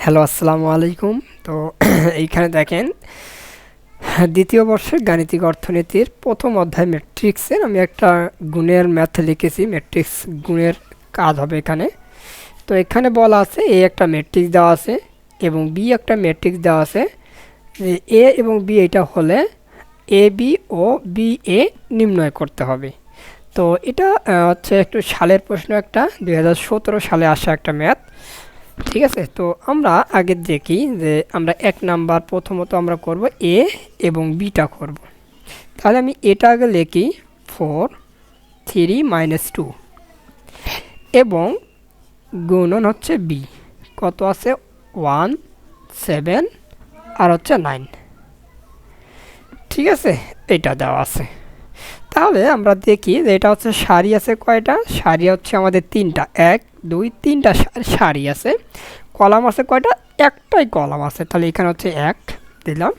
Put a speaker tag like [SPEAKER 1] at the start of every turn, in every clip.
[SPEAKER 1] Hello, আসসালামু আলাইকুম। তো এইখানে দেখেন, দ্বিতীয় বর্ষের গাণিতিক অর্থনীতির প্রথম অধ্যায় ম্যাট্রিক্সের আমি একটা গুণের ম্যাথ লিখেছি ম্যাট্রিক্স গুণের কাজ হবে এখানে। তো এখানে বলা আছে, এ একটা ম্যাট্রিক্স দেওয়া আছে এবং বি একটা ম্যাট্রিক্স দেওয়া আছে। যে এ এবং বি এটা হলে এ, বি ও বি এ নির্ণয় করতে হবে। তো এটা হচ্ছে একটু সালের প্রশ্ন একটা দু হাজার সতেরো সালে আসা একটা ম্যাথ ঠিক আছে, তো আমরা আগে দেখি যে আমরা এক নাম্বার প্রথমত আমরা করব এ এবং বিটা করব। তাহলে আমি এটা আগে লিখি, ফোর, থ্রি মাইনাস টু এবং গুণন হচ্ছে বি। কত আছে? ওয়ান, সেভেন, আর হচ্ছে নাইন। ঠিক আছে এটা দেওয়া আছে। তাহলে আমরা দেখি যে এটা হচ্ছে শাড়ি আছে কয়টা? শাড়ি হচ্ছে আমাদের তিনটা। এক, দুই, তিনটা শাড়ি আছে। কলাম আছে কয়টা? একটাই কলাম আছে। তাহলে এখানে হচ্ছে এক দিলাম।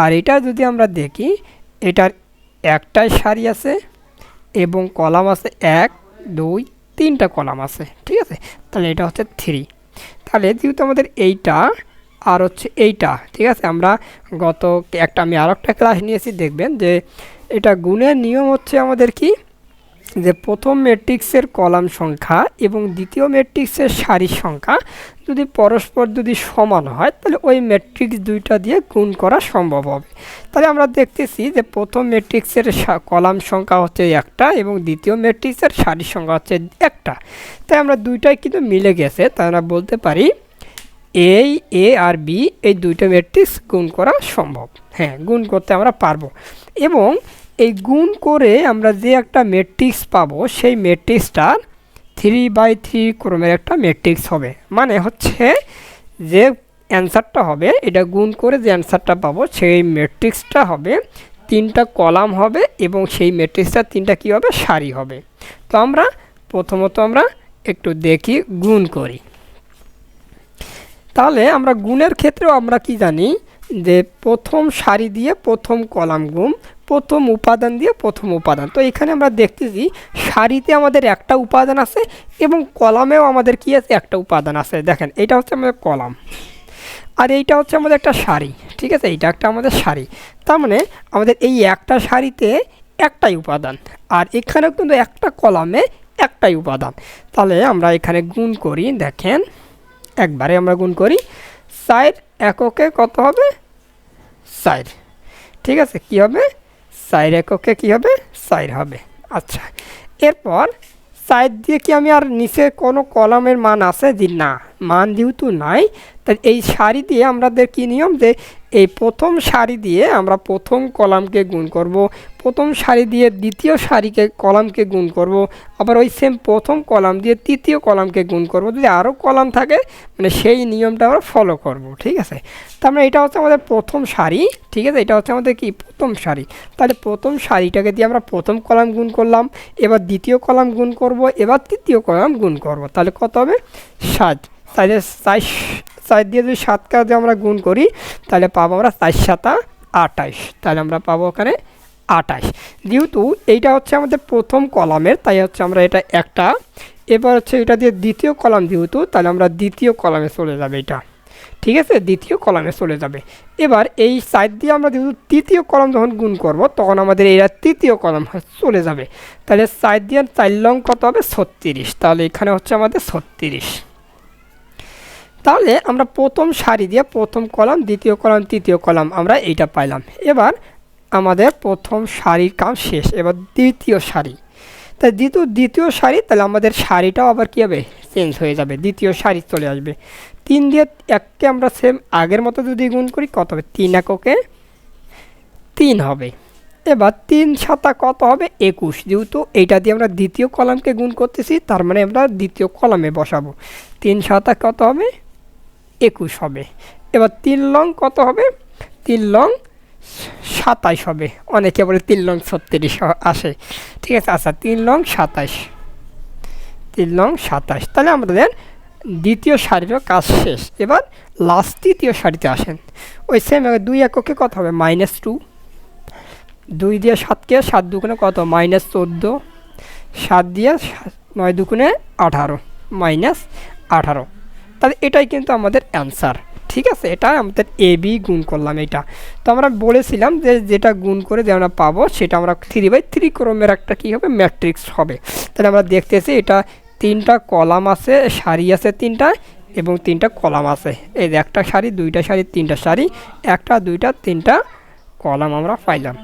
[SPEAKER 1] আর এটা যদি আমরা দেখি, এটার একটাই শাড়ি আছে এবং কলাম আছে এক, দুই, তিনটা কলাম আছে। ঠিক আছে? তাহলে এটা হচ্ছে থ্রি তাহলে যেহেতু আমাদের এইটা আর হচ্ছে এইটা, ঠিক আছে? আমরা গত একটা, আমি আর একটা ক্লাস নিয়েছি, দেখবেন যে এটা গুণের নিয়ম হচ্ছে আমাদের কি? যে প্রথম ম্যাট্রিক্সের কলাম সংখ্যা এবং দ্বিতীয় ম্যাট্রিক্সের সারির সংখ্যা যদি পরস্পর যদি সমান হয়, তাহলে ওই ম্যাট্রিক্স দুইটা দিয়ে গুণ করা সম্ভব হবে। তাহলে আমরা দেখতেছি যে প্রথম ম্যাট্রিক্সের কলাম সংখ্যা হচ্ছে একটা এবং দ্বিতীয় ম্যাট্রিক্সের সারির সংখ্যা হচ্ছে একটা। তাই আমরা দুইটাই কিন্তু মিলে গেছে, তাই আমরা বলতে পারি এই, এ আর বি এই দুইটা ম্যাট্রিক্স গুণ করা সম্ভব। হ্যাঁ গুণ করতে আমরা পারব। এবং এই গুণ করে আমরা যে একটা ম্যাট্রিক্স পাবো, সেই ম্যাট্রিক্সটার থ্রি বাই থ্রি ক্রমের একটা ম্যাট্রিক্স হবে। মানে হচ্ছে যে অ্যান্সারটা হবে, এটা গুণ করে যে অ্যান্সারটা পাবো, সেই ম্যাট্রিক্সটা হবে, তিনটা কলাম হবে এবং সেই ম্যাট্রিক্সটা তিনটা কী হবে? সারি হবে। তো আমরা প্রথমত আমরা একটু দেখি, গুণ করি। তাহলে আমরা গুণের ক্ষেত্রেও আমরা কি জানি? যে প্রথম সারি দিয়ে প্রথম কলাম গুণ, প্রথম উপাদান দিয়ে প্রথম উপাদান। তো এখানে আমরা দেখতেছি সারিতে আমাদের একটা উপাদান আছে এবং কলামেও আমাদের কি আছে? একটা উপাদান আছে। দেখেন, এটা হচ্ছে আমাদের কলাম আর এইটা হচ্ছে আমাদের একটা সারি, ঠিক আছে? এইটা একটা আমাদের সারি। তার মানে আমাদের এই একটা সারিতে একটাই উপাদান আর এখানেও কিন্তু একটা কলামে একটাই উপাদান। তাহলে আমরা এখানে গুণ করি, দেখেন। একবারে আমরা গুণ করি। সাইড এককে কত হবে? সাইড। ঠিক আছে, কি হবে? সাইড এককে কি হবে? সাইড হবে। আচ্ছা এরপর সাইড দিয়ে কি আমি আর নিচে কোনো কলামের মান আছে? যে না, মান যেহেতু নাই, তাই এই সারি দিয়ে আমাদের কি নিয়ম যে এই প্রথম সারি দিয়ে আমরা প্রথম কলামকে গুণ করব। প্রথম সারি দিয়ে দ্বিতীয় সারিকে কলামকে গুণ করব। আবার ওই সেম প্রথম কলাম দিয়ে তৃতীয় কলামকে গুণ করব। যদি আরও কলাম থাকে মানে সেই নিয়মটা আমরা ফলো করব, ঠিক আছে? তার মানে এটা হচ্ছে আমাদের প্রথম সারি, ঠিক আছে? এটা হচ্ছে আমাদের কি? প্রথম সারি। তাহলে প্রথম সারিটাকে দিয়ে আমরা প্রথম কলাম গুণ করলাম, এবার দ্বিতীয় কলাম গুণ করব, এবার তৃতীয় কলাম গুণ করব। তাহলে কত হবে? সাত তাহলে চার চার দিয়ে যদি সাতটা যদি আমরা গুণ করি, তাহলে পাবো আমরা চার সাতা আটাইশ তাহলে আমরা পাবো ওখানে আটাইশ যেহেতু এইটা হচ্ছে আমাদের প্রথম কলামের, তাই হচ্ছে আমরা এটা একটা। এবার হচ্ছে এটা দিয়ে দ্বিতীয় কলাম যেহেতু, তাহলে আমরা দ্বিতীয় কলামে চলে যাবে এটা। ঠিক আছে? দ্বিতীয় কলামে চলে যাবে। এবার এই সাইড দিয়ে আমরা যেহেতু তৃতীয় কলাম যখন গুণ করব, তখন আমাদের এরা তৃতীয় কলাম চলে যাবে। তাহলে সাইড দিয়ে চার লং কত হবে? ছত্রিশ। তাহলে এখানে হচ্ছে আমাদের ছত্রিশ। তাহলে আমরা প্রথম সারি দিয়ে প্রথম কলাম, দ্বিতীয় কলাম, তৃতীয় কলাম আমরা এইটা পাইলাম। এবার আমাদের প্রথম সারির কাম শেষ, এবার দ্বিতীয় সারি। তাই দ্বিতীয় দ্বিতীয় সারি, তাহলে আমাদের শাড়িটাও আবার কী হবে? চেঞ্জ হয়ে যাবে, দ্বিতীয় সারি চলে আসবে। তিন দিয়ে এককে আমরা সেম আগের মতো যদি গুণ করি, কত হবে? তিন এককে তিন হবে। এবার তিন সাতা কত হবে? একুশ। যেহেতু এইটা দিয়ে আমরা দ্বিতীয় কলামকে গুণ করতেছি, তার মানে আমরা দ্বিতীয় কলামে বসাবো। তিন সাতা কত হবে? একুশ হবে। এবার তিন লং কত হবে? তিন লং সাতাইশ হবে। অনেকে বলে তিন লং ছত্রিশ আসে। ঠিক আছে আচ্ছা তিন লং সাতাইশ। তিন লং সাতাইশ। তাহলে আমাদের দ্বিতীয় সারিরও কাজ শেষ। এবার লাস্ট তৃতীয় সারিতে আসেন। ওই সেম দুই এককে কত হবে? মাইনাস টু দুই দিয়ে সাতকে সাত দুগুণে কত? মাইনাস চোদ্দ। সাত দিয়ে নয় দুগুণে আঠারো। মাইনাস আঠারো। তাহলে এটাই কিন্তু আমাদের অ্যান্সার ঠিক আছে? এটা আমাদের এ বি গুণ করলাম এটা তো আমরা বলেছিলাম যে যেটা গুণ করে যে আমরা পাবো সেটা আমরা থ্রি বাই থ্রি ক্রমের একটা কী হবে? ম্যাট্রিক্স হবে। তাহলে আমরা দেখতেছি এটা তিনটা কলাম আছে, সারি আছে তিনটা এবং তিনটা কলাম আছে। এই একটা সারি, দুইটা সারি, তিনটা সারি, একটা, দুইটা, তিনটা কলাম আমরা পাইলাম।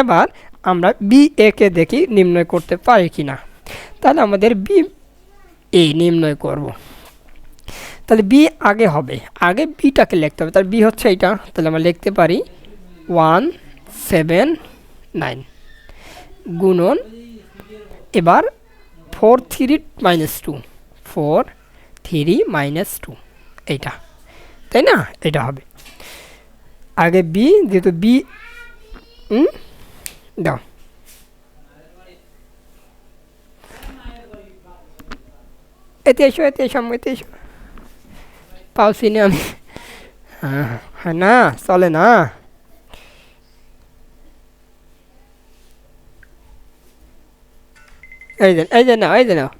[SPEAKER 1] এবার আমরা বি একে দেখি নির্ণয় করতে পারি কি না তাহলে আমাদের বি এ নির্ণয় করব। তাহলে বি আগে হবে। আগে বিটাকে লিখতে হবে। তাহলে বি হচ্ছে এইটা। তাহলে আমরা লিখতে পারি ওয়ান সেভেন নাইন গুণন এবার four three minus two four three minus two এইটা। তাই না? এটা হবে। আগে বি যেহেতু বি দাও। এতে এসো এতে এসো এতে এসো। পাওছি না আমি। হ্যাঁ না, চলে না। এই যে এই যে নাও, এই যে নাও।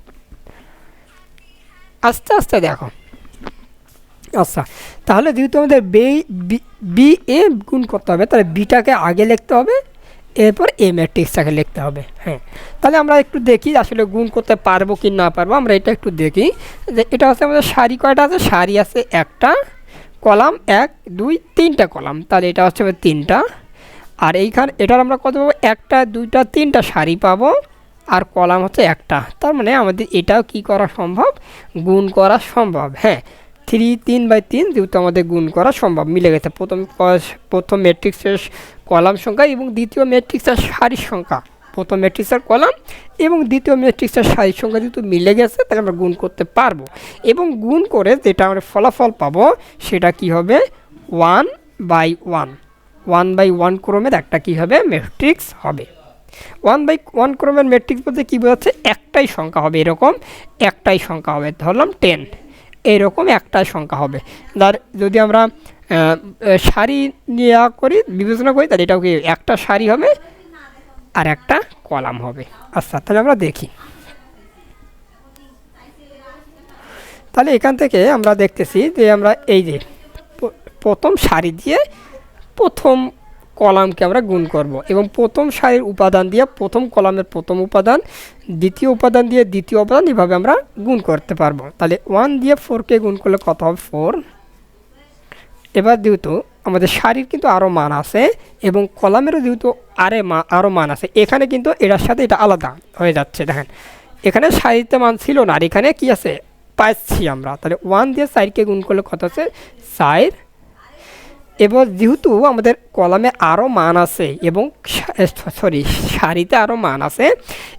[SPEAKER 1] আস্তে আস্তে দেখো। আচ্ছা তাহলে যেহেতু আমাদের বে বি এ গুণ করতে হবে, তাহলে বিটাকে আগে লিখতে হবে। এরপর এ ম্যাট্রিক্সটাকে লিখতে হবে হ্যাঁ। তাহলে আমরা একটু দেখি আসলে গুণ করতে পারব কি না পারব, আমরা এটা একটু দেখি যে এটা হচ্ছে আমাদের সারি কয়টা আছে? সারি আছে একটা, কলাম এক, দুই, তিনটা কলাম। তাহলে এটা হচ্ছে তিনটা। আর এইখানে, এটার আমরা কত পাবো? একটা, দুইটা, তিনটা সারি পাবো। আর কলাম হচ্ছে একটা। তার মানে আমাদের এটাও কি করা সম্ভব? গুণ করা সম্ভব হ্যাঁ। থ্রি, তিন বাই তিন যেহেতু আমাদের গুণ করা সম্ভব, মিলে গেছে। প্রথম প্রথম ম্যাট্রিক্সের কলাম সংখ্যা এবং দ্বিতীয় ম্যাট্রিক্সের সারির সংখ্যা। প্রথম ম্যাট্রিক্সের কলাম এবং দ্বিতীয় ম্যাট্রিক্সের সারির সংখ্যা যেহেতু মিলে গেছে, তাহলে আমরা গুণ করতে পারব। এবং গুণ করে যেটা আমরা ফলাফল পাবো, সেটা কি হবে? One by one. One by one ক্রমের একটা কী হবে? ম্যাট্রিক্স হবে। ওয়ান বাই ওয়ান ক্রমের ম্যাট্রিক্স বলতে কী বোঝাচ্ছে? একটাই সংখ্যা হবে এরকম, একটাই সংখ্যা হবে। ধরলাম টেন। এইরকম একটাই সংখ্যা হবে। তার যদি আমরা সারি নিয়ে করি, বিবেচনা করি, তাহলে এটাও কি একটা সারি হবে আর একটা কলাম হবে। আচ্ছা তাহলে আমরা দেখি। তাহলে এখান থেকে আমরা দেখতেছি যে আমরা এই যে প্রথম সারি দিয়ে প্রথম কলামকে আমরা গুণ করব। এবং প্রথম সারির উপাদান দিয়ে প্রথম কলামের প্রথম উপাদান, দ্বিতীয় উপাদান দিয়ে দ্বিতীয় উপাদান এভাবে আমরা গুণ করতে পারব। তাহলে ওয়ান দিয়ে ফোরকে গুণ করলে কত হবে? ফোর। এবার যেহেতু আমাদের সারির কিন্তু আরও মান আছে এবং কলামেরও যেহেতু আরে মা আরও মান আছে, এখানে কিন্তু এটার সাথে এটা আলাদা হয়ে যাচ্ছে। দেখেন, এখানে সারিতে মান ছিল না, আর এখানে কি আছে? পাচ্ছি আমরা। তাহলে ওয়ান দিয়ে সাইডকে গুণ করলে কত আছে? সাইড এবার যেহেতু আমাদের কলামে আরও মান আছে এবং সরি সারিতে আরও মান আছে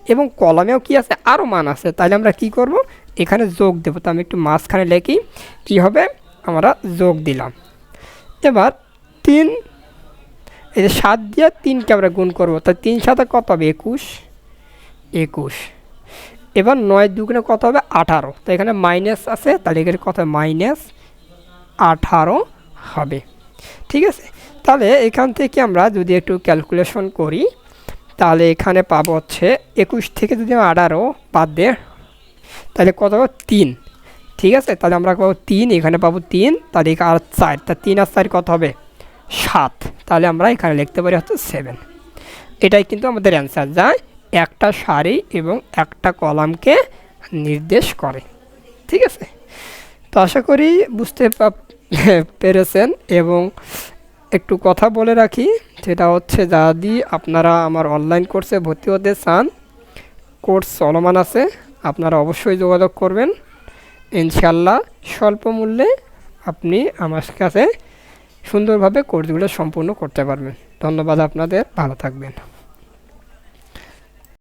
[SPEAKER 1] এবং কলামেও কি আছে? আরও মান আছে। তাহলে আমরা কি করব? এখানে যোগ দেবো। তো আমি একটু মাঝখানে লিখি। কি হবে? আমরা যোগ দিলাম। এবার তিন, এই যে সাত দিয়ে তিনকে আমরা গুণ করব। তা তিন সাথে কত হবে? একুশ। একুশ। এবার নয় দুগুণে কত হবে? আঠারো। তো এখানে মাইনাস আছে। তাহলে এখানে কত? মাইনাস আঠারো হবে। ঠিক আছে? তাহলে এখান থেকে আমরা যদি একটু ক্যালকুলেশন করি, তাহলে এখানে পাবো হচ্ছে একুশ থেকে যদি আঠারো বাদ দিয়ে, তাহলে কত হবে তিন। ঠিক আছে? তাহলে আমরা পাবো তিন, এখানে পাবো তিন, তাহলে আর চার। তা তিন আর চার কত হবে? সাত। তাহলে আমরা এখানে লিখতে পারি হচ্ছে সেভেন এটাই কিন্তু আমাদের অ্যান্সার যায় একটা সারি এবং একটা কলামকে নির্দেশ করে। ঠিক আছে? তো আশা করি বুঝতে পেরেছেন এবং একটু কথা বলে রাখি, সেটা হচ্ছে যদি আপনারা আমার অনলাইন কোর্সে ভর্তি হতে চান কোর্স চলমান আছে, আপনারা অবশ্যই যোগাযোগ করবেন। ইনশাল্লাহ স্বল্প মূল্যে আপনি আমার কাছে সুন্দরভাবে কোর্সগুলো সম্পূর্ণ করতে পারবেন। ধন্যবাদ আপনাদের, ভালো থাকবেন।